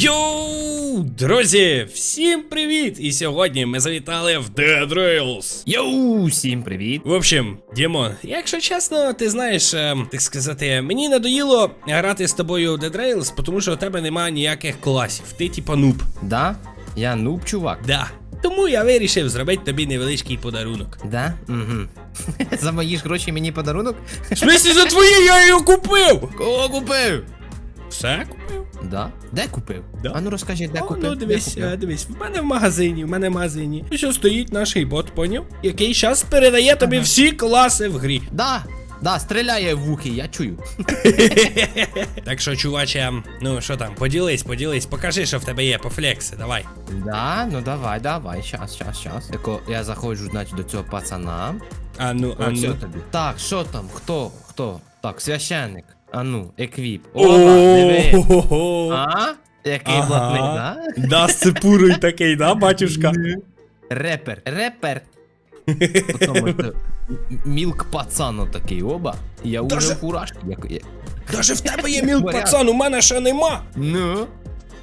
Йоу, друзі, всім привіт! І сьогодні ми завітали в Dead Rails. Йоу, всім привіт! В общем, Дімон, якщо чесно, ти знаєш, е, так сказати, мені надоїло грати з тобою в Dead Rails, тому що у тебе немає ніяких класів. Ти типа нуб. Да? Я нуб, чувак. Да. Тому я вирішив зробити тобі невеличкий подарунок. Да? Угу. За мої ж гроші мені подарунок? В смислі за твої я її купив! Кого купив? Все купив? Да? Де купив? Да. А ну розкажи, де О, купив? ну Де дивись, купив? е, дивись, в мене в магазині, в мене в магазині. Ось стоїть наш бот, поняв? Який зараз передає тобі Ага. всі класи в грі. Да, да, стріляє в вухи, я чую. Так що, чуваче, ну що там, поділись, поділись, покажи, що в тебе є, пофлекси, давай. Да, ну давай, давай, щас, щас, щас. Тако, я заходжу, значить, до цього пацана. А ну, а ну. тобі. Так, що там, хто, хто? Так, священник. А ну, еквіп. Опа, А? Який блатний, да? Да, з цепурою такий, да, батюшка? Репер, репер. Мілк пацано такий, оба. Я уже фураж. Даже в тебе є мілк пацан, у мене ще нема. Ну,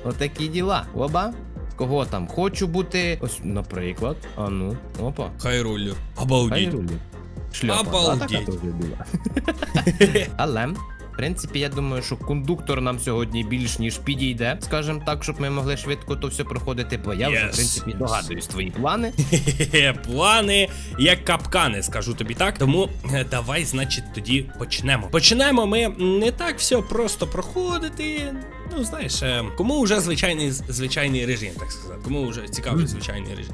отакі діла, оба. Кого там? Хочу бути. Ось, наприклад. А ну, опа. Хай рулю. Хай Обалдіть. рулю. Шляпа, була. Але, принципі, я думаю, що кондуктор нам сьогодні більш ніж підійде, скажімо так, щоб ми могли швидко то все проходити, бо я вже, в принципі, догадуюсь твої плани. Плани як капкани, скажу тобі так. Тому е, давай, значить, тоді почнемо. Почнемо ми не так все просто проходити. Ну, знаєш, е, кому вже звичайний звичайний режим, так сказати. Кому вже цікавий звичайний режим.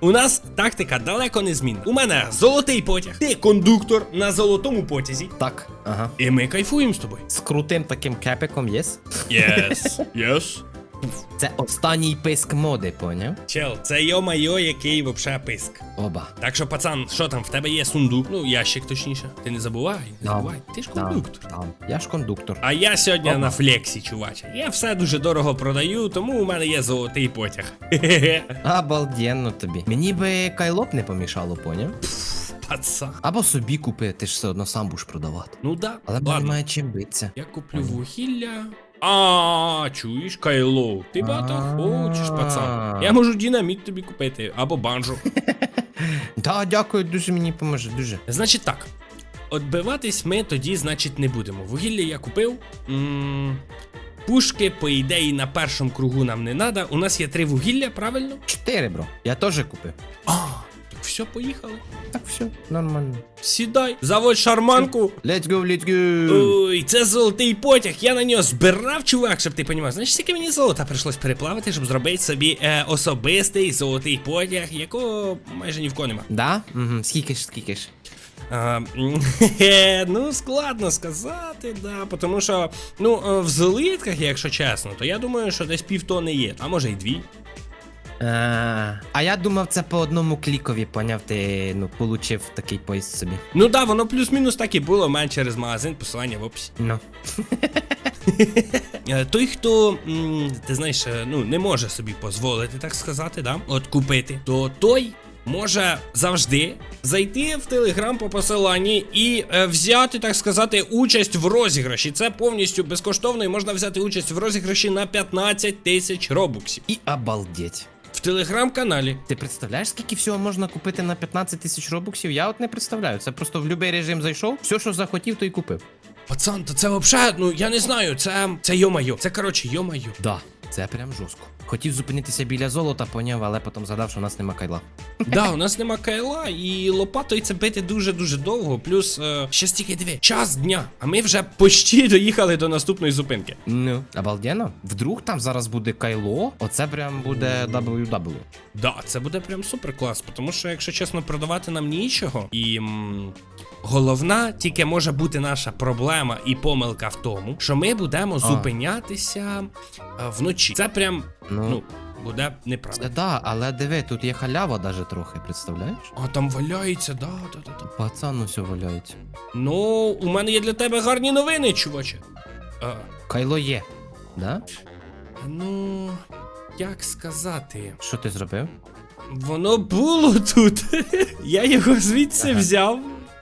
у нас тактика далеко не змінна. У мене золотий потяг, ти кондуктор на золотому потязі. Так, ага. І ми кайфуємо з тобою. З крутим таким кепиком, єс? Єс. yes. Це останній писк моди, поняв? Чел, це йо-майо, який вообще писк. Оба. Так що, пацан, що там, в тебе є сундук? Ну, ящик точніше. Ти не забувай, не Там, забувай. Ти ж кондуктор. Там, там. Я ж кондуктор. А я сьогодні Опа. на флексі, чуваче. Я все дуже дорого продаю, тому у мене є золотий потяг. Обалденно тобі. Мені би кайлоп не помішало, поняв? Пацан. Або собі купи, ти ж все одно сам будеш продавати. Ну да, Але ладно. немає чим битися. Я куплю вугілля. А, чуєш, Кайло, ти багато хочеш, пацан. Я можу динаміт тобі купити або банджо. Да, дякую, дуже мені поможе, дуже. Значить так. Отбиватись ми тоді, значить, не будемо. Вугілля я купив. м Пушки, по ідеї, на першому кругу нам не треба. У нас є три вугілля, правильно? Чотири, бро. Я теж купив. А, так все, поїхали. Так, все, нормально. Сідай, заводь шарманку. Let's go, let's go. Ой, це золотий потяг. Я на нього збирав, чувак, щоб ти понімав. Знаєш, скільки мені золота прийшлось переплавити, щоб зробити собі е, особистий золотий потяг, якого майже ні в кого нема. Да? Угу. Скільки ж, скільки ж? А, ну, складно сказати, да, тому що, ну, е, в злитках, якщо чесно, то я думаю, що десь півтони є, а може й дві. А, а я думав, це по одному клікові, поняв, ти ну, получив такий поїзд собі. Ну да, воно плюс-мінус так і було, у мене через магазин, посилання в описі. Ну. Е, Той, хто, м, ти знаєш, е, ну, не може собі дозволити, так сказати, да, от купити, то той. Може завжди зайти в телеграм по посиланні і е, взяти, так сказати, участь в розіграші. Це повністю безкоштовно і можна взяти участь в розіграші на 15 тисяч робоксів. І обалдеть. В телеграм-каналі. Ти представляєш, скільки всього можна купити на 15 тисяч робоксів? Я от не представляю. Це просто в будь-який режим зайшов, все, що захотів, то й купив. Пацан, то це взагалі, ну я не знаю, це. Це йо-майо. Це коротше йомайо. Да. Це прям жорстко. Хотів зупинитися біля золота, поняв, але потім згадав, що у нас нема кайла. Да, у нас нема кайла, і лопатою це бити дуже-дуже довго. Плюс е, ще стільки диви, час дня. А ми вже почти доїхали до наступної зупинки. Ну, обалденно. Вдруг там зараз буде кайло, оце прям буде WW. Да, це буде прям супер клас, тому що, якщо чесно, продавати нам нічого. І м, головна тільки може бути наша проблема і помилка в тому, що ми будемо зупинятися е, вночі. Це прям Ну, ну буде це неправильно. да, але диви, тут є халява даже трохи, представляєш? А там валяється, да, да, да, да. Пацан ну все валяється. Ну, у мене є для тебе гарні новини, чуваче. А, Кайло є. Да? ну, як сказати? Що ти зробив? Воно було тут. Я його звідси Ага. взяв,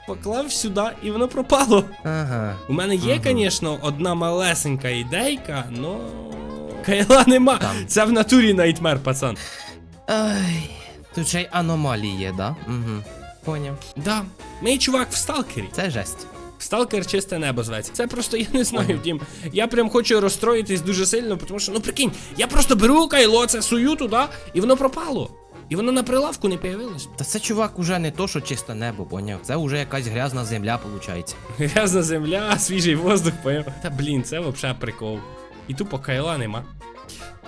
поклав сюди, і воно пропало. Ага. У мене є, звісно, одна малесенька ідейка, но. Кайла нема. Там. Це в натурі найтмер, пацан. Ай, тут ще й аномалії є, да? Угу. Поняв. Да, мій чувак в сталкері. Це жесть. Сталкер чисте небо зветься. Це просто я не знаю. Дім. Я прям хочу розстроїтись дуже сильно, тому що, ну прикинь, я просто беру кайло, це сую туди, і воно пропало. І воно на прилавку не появилось. Та це чувак уже не то, що чисте небо, поняв. Це вже якась грязна земля, виходить. Грязна земля, свіжий воздух, поняв. Та блін, це взагалі прикол. І тупо кайла нема.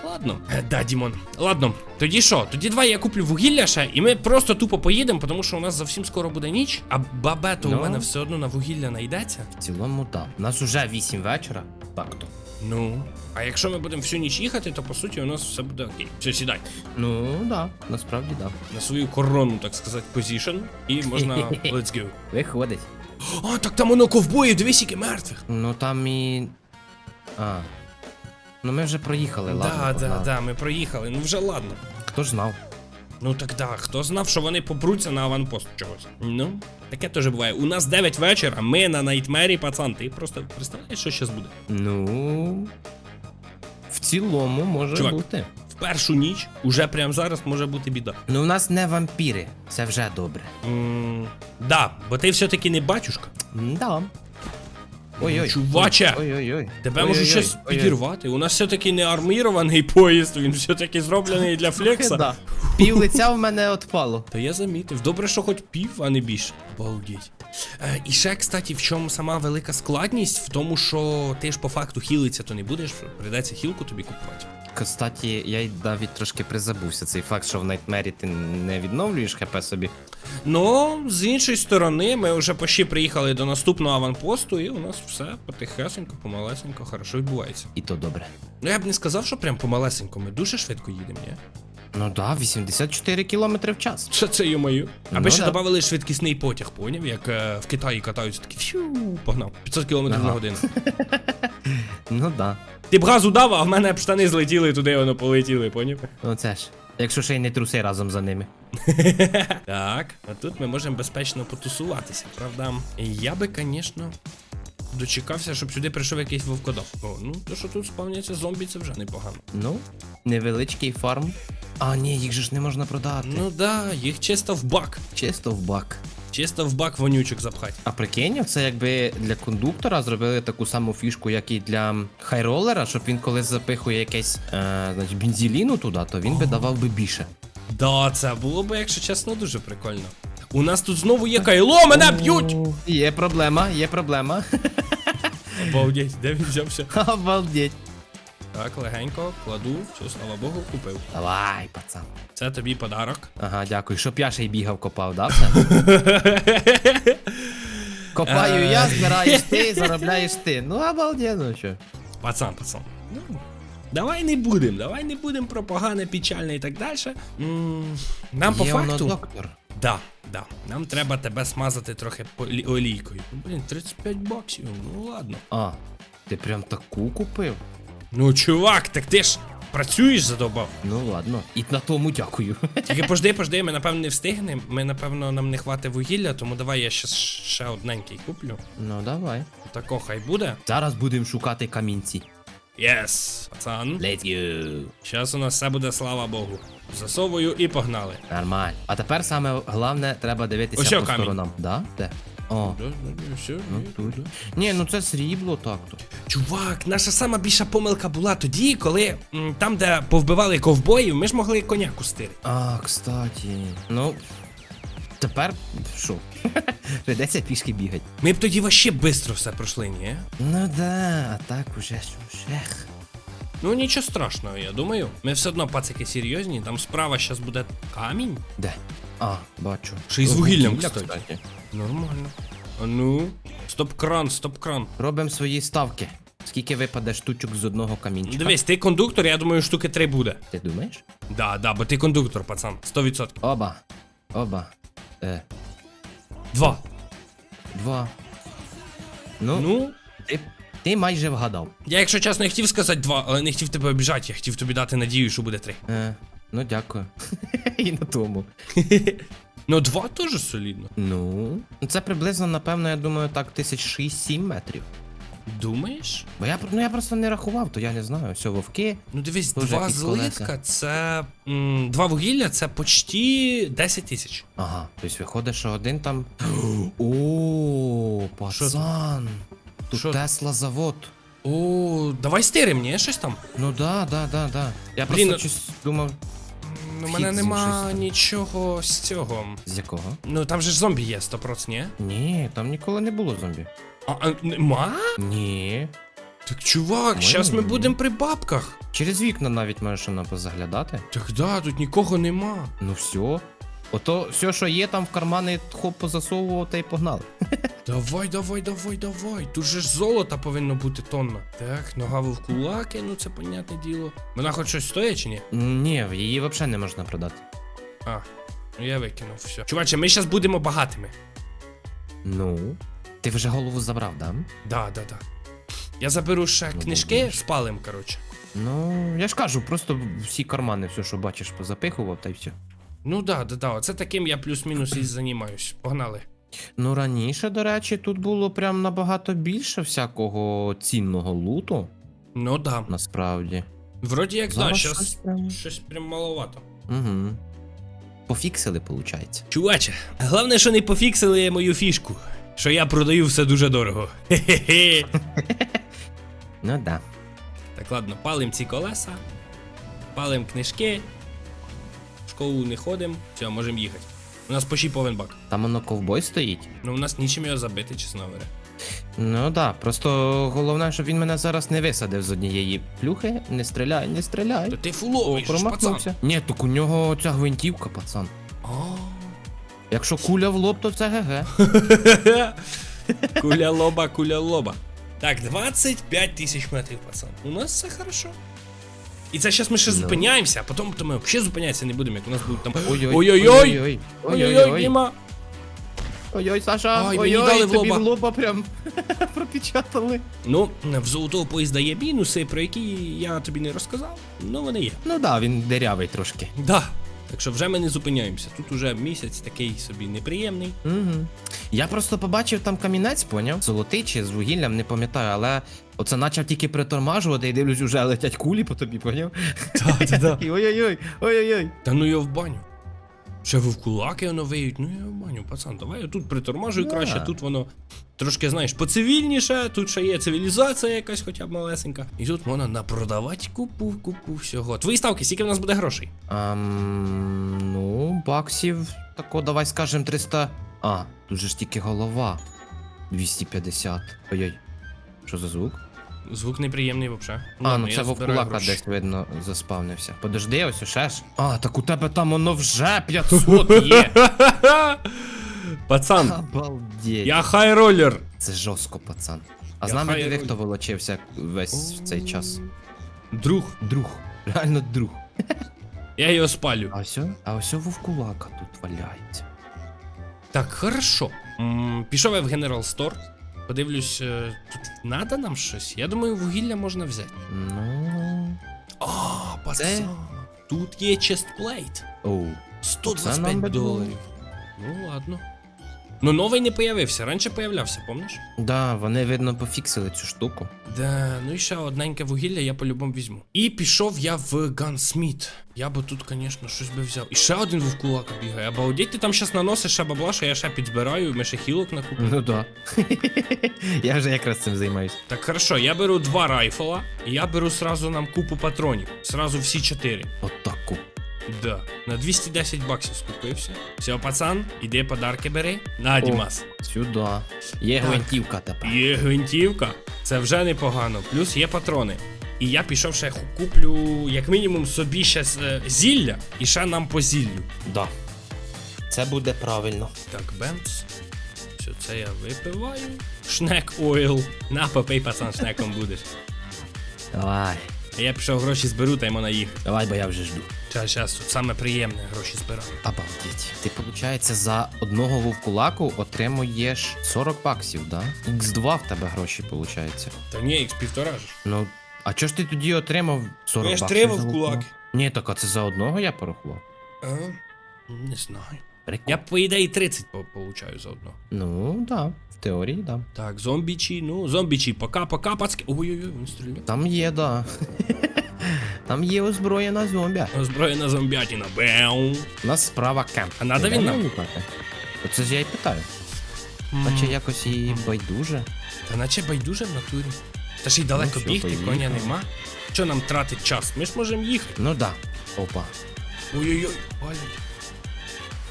Ладно, Е, да, Дімон. Ладно, тоді що? Тоді давай я куплю вугілля ще, і ми просто тупо поїдемо, тому що у нас зовсім скоро буде ніч, а бабето у Ну. мене все одно на вугілля знайдеться. В цілому, так. У нас уже 8 вечора. Так то. Ну. А якщо ми будемо всю ніч їхати, то по суті у нас все буде окей. Все, сідай. Ну, да, насправді да. На свою корону, так сказати, позішн. І можна. Let's go. Виходить. А, так там воно ковбої, дивись, які мертвих. Ну там і. А. Ну ми вже проїхали, ладно. Да, да, да, ми проїхали. Ну вже ладно. Хто ж знав? Ну так да, хто знав, що вони попруться на аванпост чогось. Ну, таке теж буває. У нас 9 вечора, ми на найтмері, пацан. Ти просто представляєш, що зараз буде? Ну. В цілому може Чувак. бути. В першу ніч, уже прямо зараз може бути біда. Ну, у нас не вампіри, це вже добре. м да, бо ти все-таки не батюшка. Да. Ой-ой. Чуваче! Ой-ой-ой. Тебе можуть щось підірвати. У нас все-таки не армірований поїзд, він все-таки зроблений для флекса. Пів лиця в мене отпало. Та я замітив. Добре, що хоч пів, а не більше. Обалдіть. Е, і ще, кстати, в чому сама велика складність? В тому, що ти ж по факту хілиться, то не будеш, прийдеться хілку тобі купувати. Кстати, я й навіть трошки призабувся. Цей факт, що в Найтмері ти не відновлюєш хп собі. Ну, з іншої сторони, ми вже почти приїхали до наступного аванпосту, і у нас все потихесенько, помалесенько, хорошо відбувається. І то добре. Ну я б не сказав, що прям помалесенько, ми дуже швидко їдемо, ні? Ну да, 84 км в час. Що це йомаю? Аби Ну ще да. додали швидкісний потяг, поняв? Як е, в Китаї катаються такі фью, погнав. 500 км на Ага. годину. Ну да. Ти б газу дав, а в мене б штани злетіли туди, воно полетіли, поняв? Ну це ж. Якщо ще й не труси разом за ними. Так, а тут ми можемо безпечно потусуватися, правда? Я би, звісно, дочекався, щоб сюди прийшов якийсь вовкодав. О, ну то, що тут спавняться зомбі, це вже непогано. Ну, невеличкий фарм. А, ні, їх же ж не можна продати. Ну да, їх чисто в бак. Чисто в бак. Чисто в бак вонючок запхать. А прикинь, це якби для кондуктора зробили таку саму фішку, як і для хайролера, щоб він коли запихує якесь е, значить, бензіліну туди, то він би давав би більше. Да, це було б, якщо чесно, дуже прикольно. У нас тут знову є кайло, мене б'ють! О, Є проблема, є проблема. Обалдеть, де він взявся? Обалдеть. Так, легенько, кладу, все, слава Богу, купив. Давай, пацан. Це тобі подарок. Ага, дякую. Щоб я ще й бігав, копав, да? Копаю я, збираєш ти, заробляєш ти. Ну, обалденно, що. Пацан, пацан. Ну, давай не будем, давай не будем про погане, печальне і так далі. Нам по факту. доктор. Да, да. Нам треба тебе смазати трохи олійкою. Ну, блін, 35 баксів, ну ладно. А, ти прям таку купив? Ну, чувак, так ти ж працюєш задовбав. Ну ладно. І на тому дякую. Тільки пожди, пожди, ми напевно не встигнемо. Ми, напевно, нам не хватить вугілля, тому давай я ще, ще одненький куплю. Ну давай. Тако хай буде. Зараз будемо шукати камінці. Єс, пацан. Let's go. Зараз у нас все буде, слава Богу. Засовую і погнали. Нормально. А тепер саме головне треба дивитися Ось по камінь. сторонам. Да? Де? О, Да, да, да, все, ну ні, тут. да. Ні, ну це срібло так-то. Чувак, наша сама більша помилка була тоді, коли м, там, де повбивали ковбоїв, ми ж могли коняку стирити. А, кстати. Ну. Тепер що? Придеться пішки бігати. Ми б тоді вообще швидко все пройшли, ні? Ну да, а так уже що шех. Ну нічого страшного, я думаю. Ми все одно пацики серйозні, там справа зараз буде камінь. Де? А, бачу. Ще й з вугіллям, вугілля, кстати. Нормально. А ну. Стоп-кран, стоп-кран. Робимо свої ставки. Скільки випаде штучок з одного камінчика? Дивись, ти кондуктор, я думаю, штуки три буде. Ти думаєш? Да, да, бо ти кондуктор, пацан. 100%. Оба. Оба. Е, Два. два. Ну, Ну. ти, ти майже вгадав. Я, якщо чесно, я хотів сказати два, але не хотів тебе обіжати, я хотів тобі дати надію, що буде три. Е, ну дякую. І на тому. Ну, два теж солідно. Ну. Це приблизно, напевно, я думаю, так, тисяч 6-7 метрів. Думаєш? Бо я, ну, я просто не рахував, то я не знаю. Все, вовки. Ну дивись, Дуже два злитка колеса. це. м, два вугілля це почти 10 тисяч. Ага, тобто виходить, що один там. О, пацан. Тут Що? Тесла завод. О, давай стирим, ні? Щось там. Ну да, да, да, да. Я Блін, просто щось думав, Ну, в мене нема нічого з цього. з якого? Ну там же ж зомбі є, 100%, ні? Ні, там ніколи не було зомбі. А, а нема? Ні. Так чувак, зараз ми будемо при бабках. Через вікна навіть можеш вона позаглядати. Так да, тут нікого нема. Ну все. Ото все, що є там в кармани, хоп позасовував та й погнали. Давай, давай, давай, давай. Тут же ж золота повинно бути тонна. Так, нога в кулаки, ну це понятне діло. Вона хоч щось стоїть чи ні? Ні, її взагалі не можна продати. А, ну я викинув все. Чуваче, ми зараз будемо багатими. Ну. Ти вже голову забрав, да? Да, да, да. Я заберу ще Ну, книжки, добре. спалим, коротше. Ну, я ж кажу, просто всі кармани, все, що бачиш, позапихував, та й все. Ну да, да, да. Оце таким я плюс-мінус і займаюсь. Погнали. Ну, раніше, до речі, тут було прям набагато більше всякого цінного луту, Ну да. насправді. Вроді як да, щас щось прям. щось прям маловато. Угу. Пофіксили, виходить. Чуваче, головне, що не пофіксили мою фішку. Що я продаю все дуже дорого. Хе-хе-хе. Ну да. Так, ладно, палим ці колеса, палим книжки, школу не ходимо, все, можемо їхати. У нас почти повен бак. Там воно ковбой стоїть. Ну у нас нічим його забити, чесно говоря. Ну да, просто головне, щоб він мене зараз не висадив з однієї плюхи. Не стріляй, не стріляй. То ти О, фуловуєш, пацан. Ні, так у нього ця гвинтівка, пацан. А. Якщо куля в лоб, то це ГГ. Куля лоба, куля лоба. Так, 25 тисяч метрів, пацан. У нас все хорошо. І це зараз ми ще Ну. зупиняємося, а потім то ми взагалі зупинятися не будемо, як у нас будуть там. Ой-ой, Ой-ой-ой! ой-ой, Ой-ой-ой, Діма! ой-ой, Саша, Ой, мені ой-ой, тобі лоба. в лоба прям пропечатали. Ну, в золотого поїзда є мінуси, про які я тобі не розказав. але вони є. Ну да, він дирявий трошки. Да. Так що вже ми не зупиняємося. Тут уже місяць такий собі неприємний. Угу. Я просто побачив там камінець, поняв? Золотий чи з вугіллям, не пам'ятаю, але оце почав тільки притормажувати і дивлюсь, уже летять кулі по тобі, поняв? Так, так, так. Ой-ой-ой, ой-ой-ой. Та ну його в баню. Ще ви в кулаки воно виють, ну я в баню, пацан, давай я тут притормажую Да. краще, тут воно трошки, знаєш, поцивільніше, тут ще є цивілізація якась, хоча б малесенька. І тут можна напродавати купу, купу всього. Твої ставки, скільки в нас буде грошей? Ам, ну, баксів, тако, давай скажем 300. А, тут же ж тільки голова. 250. Ой-ой. Що за звук? Звук неприємний взагалі. а, ну це вовкулака десь видно заспавнився. Подожди, ось ще ж. А, так у тебе там воно вже 500 є. Пацан, Обалдеть. я хайролер. Це жорстко, пацан. А з нами диви, хто волочився весь цей час. Друг, Друг. Реально друг. я його спалю. А ось, а ось вовкулака тут валяється. Так, хорошо. Пішов я в General Store. Подивлюсь, е, тут надо нам щось. Я думаю, вугілля можна взяти. Ну. А, пацан. Тут є честплейт. Оу. 125 нам доларів. Ну ладно. Ну новий не появився, раніше появлявся, помниш? Да, вони, видно, пофіксили цю штуку. Да, ну і ще одненьке вугілля я по-любому візьму. І пішов я в Gunsmith. Я би тут, звісно, щось би взяв. І ще один вовкулака бігає. Обалдеть, ти там щас наносиш ще бабла, що я ще підзбираю, ми ще хілок накупимо. Ну да. Я вже якраз цим займаюсь. Так хорошо, я беру два райфла, і я беру сразу нам купу патронів. Сразу всі чотири. Отаку. Да. На 210 баксів скупився. Все, пацан, іди подарки бери. На, Дімас. Сюди. Є Так. гвинтівка тепер. Є гвинтівка, це вже непогано. Плюс є патрони. І я пішов ще ху- куплю, як мінімум, собі ще е, зілля і ще нам по зіллю. Да. Це буде правильно. Так, бенц. Все, це я випиваю. Шнек ойл. На, попий, пацан, шнеком будеш. Давай. А я пішов гроші зберу, та й можна їхати. Давай, бо я вже жду. Зараз, зараз, тут саме приємне гроші збираю. Обалдеть. Ти, виходить, за одного вовкулаку отримуєш 40 баксів, да? Х2 в тебе гроші, виходить. Та ні, їх півтора ж. Ну, а чого ж ти тоді отримав 40 Ну, я ж баксів? три за вовкулаки. вовкулак? Ні, так а це за одного я порахував. А? Не знаю. Прикол. Я, по ідеї, 30 по- получаю заодно. Ну, да, теорії, да. Так, зомбічі, ну, зомбічі, пока-пока, пацки. Ой-ой-ой, він стріляє. Там є, да. Там є озброєна зомбі. Озброєна зомбятіна. Беу. У нас справа кемп. А надо він нам? Оце ж я й питаю. Наче якось і байдуже. Та наче байдуже в натурі. Та ще й далеко Ну, бігти, поїхали. коня нема. Що нам тратить час? Ми ж можемо їхати. Ну да. Опа. Ой-ой-ой, палять.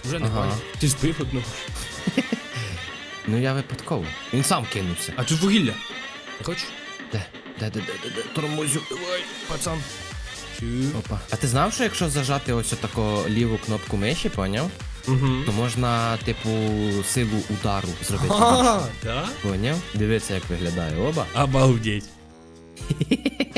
Вже не Ага. палять. Ти збив одного. Ну я випадково. Він сам кинувся. А тут вугілля. Не хочеш? Де? Де, де, де, де, де? Тормозю. Давай, пацан. Чу. Опа. А ти знав, що якщо зажати ось отако ліву кнопку миші, поняв? Угу. То можна, типу, силу удару зробити. А, да? Поняв? Дивіться, як виглядає. Оба. Обалдеть.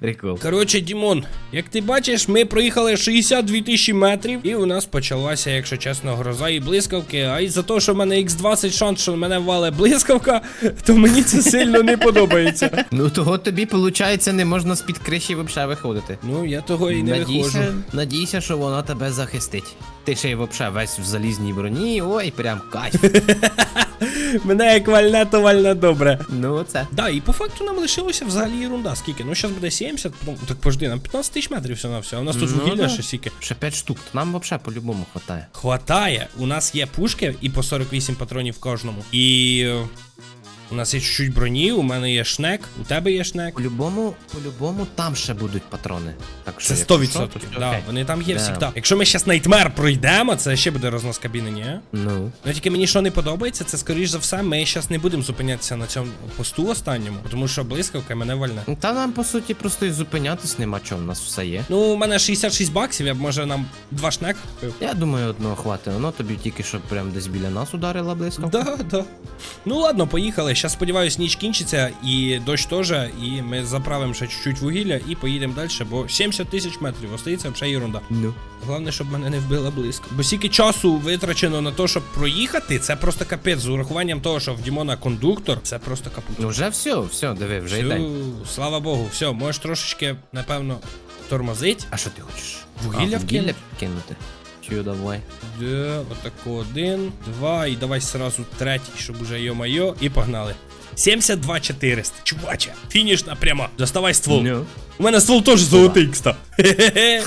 Прикол. Коротше, Дімон, як ти бачиш, ми проїхали 62 тисячі метрів, і у нас почалася, якщо чесно, гроза і блискавки. А із-за того, що в мене X20 шанс, що мене вале блискавка, то мені це сильно не подобається. Ну того тобі, виходить, не можна з-під криші взагалі виходити. Ну, я того і не виходжу. Надійся, надійся, що воно тебе захистить. Ти ще й взагалі весь в залізній броні, ой, прям кайф. Мене як вальне, то вальне добре. ну це. Да, і по факту нам лишилося взагалі ерунда. Скільки? Ну, зараз буде 70, потім... так пожди, нам 15 тисяч метрів все на все. А у нас тут Ну, вугілля да. ще стільки. Ще 5 штук, нам взагалі по-любому хватає. Хватає. У нас є пушки і по 48 патронів кожному. І е, у нас є чуть-чуть броні, у мене є шнек, у тебе є шнек. По-любому, по-любому там ще будуть патрони. Так що, Це 100%. що, то да, окей. вони там є Да. Якщо ми зараз Найтмер пройдемо, це ще буде рознос кабіни, ні? Ну. Ну тільки мені що не подобається, це скоріш за все, ми зараз не будемо зупинятися на цьому посту останньому, тому що блискавка мене вальне. Та нам по суті просто і зупинятись нема чого, в нас все є. Ну, у мене 66 баксів, я б може нам два шнек купив. Я думаю, одного хватить. Воно тобі тільки що прям десь біля нас ударила близько. Да, да. Ну ладно, поїхали. Щас сподіваюсь, ніч кінчиться і дощ теж, і ми заправимо ще чуть-чуть вугілля і поїдемо далі, бо 70 тисяч метрів остається вже ерунда. Ну. Головне, щоб мене не вбила близько. Бо стільки часу витрачено на те, щоб проїхати, це просто капець. З урахуванням того, що в Дімона кондуктор, це просто капут. Ну вже все, все, диви, вже й день. Слава Богу, все, можеш трошечки, напевно, тормозить. А що ти хочеш? Вугілля а, вкинути? Чую, давай. Де, отако один, два, і давай сразу третій, щоб уже йо-майо, і погнали. 72 400. Чуваче, фінішна пряма. Доставай ствол. Ну. У мене ствол теж золотий, кста. Хе-хе-хе.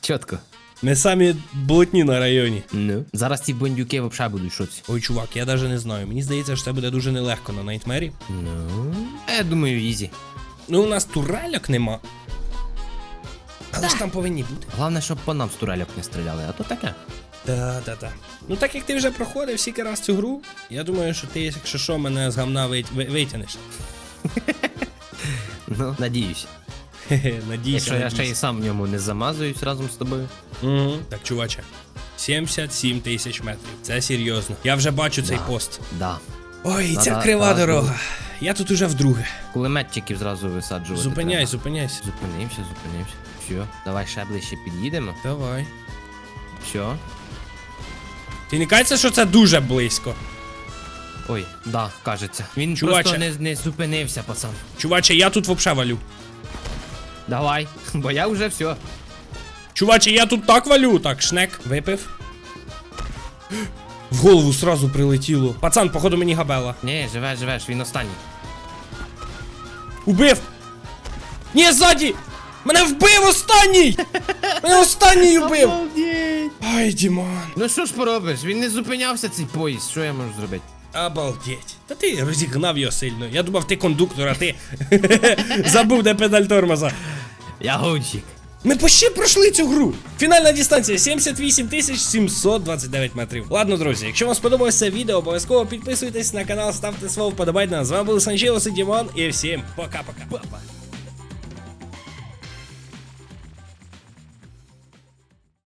Чітко. Ми самі блатні на районі. Ну. Зараз ці бандюки взагалі будуть шоці. Ой, чувак, я навіть не знаю. Мені здається, що це буде дуже нелегко на Найтмері. Ну. Я думаю, ізі. Ну, у нас турельок нема. Але ж там повинні бути. Головне, щоб по нам з турельок не стріляли, а то таке. Да, да, да. Ну так як ти вже проходив стільки раз цю гру, я думаю, що ти, якщо що, мене з гамна вит- ви- витягнеш. Ну, надіюсь. Хе-хе, надійся. Якщо я ще й надійся. сам в ньому не замазуюсь разом з тобою. Угу. Так, чуваче. 77 тисяч метрів. Це серйозно. Я вже бачу цей пост. Да. Ой, Надо- ця крива надо дорога. Я тут уже вдруге. Кулеметчиків зразу висаджувати. Зупиняй, треба. зупиняйся. Зупинився, зупинився. Все, давай ще ближче під'їдемо. Давай. Все. Ти не кажеться, що це дуже близько. Ой, да, кажеться. Він Чуваче. просто не, не зупинився, пацан. Чуваче, я тут вообще валю. Давай, бо я вже все. Чуваче, я тут так валю. Так, шнек випив. В голову сразу прилетіло. Пацан, походу мені габела. Ні, живеш, живеш, він останній. Убив! Ні, ззаді! Мене вбив останній! Мене останній убив! Обалдеть! Ай, Дімон. Ну що ж поробиш? Він не зупинявся цей поїзд. Що я можу зробити? Обалдеть. Та ти розігнав його сильно. Я думав, ти кондуктор, а ти забув, де педаль тормоза. Я гонщик. Ми почти пройшли цю гру. Фінальна дистанція 78 729 метрів. Ладно, друзі, якщо вам сподобалося це відео, обов'язково підписуйтесь на канал, ставте свого вподобайна. З вами був Санчилос і Дімон, і всім пока-пока. Па-па.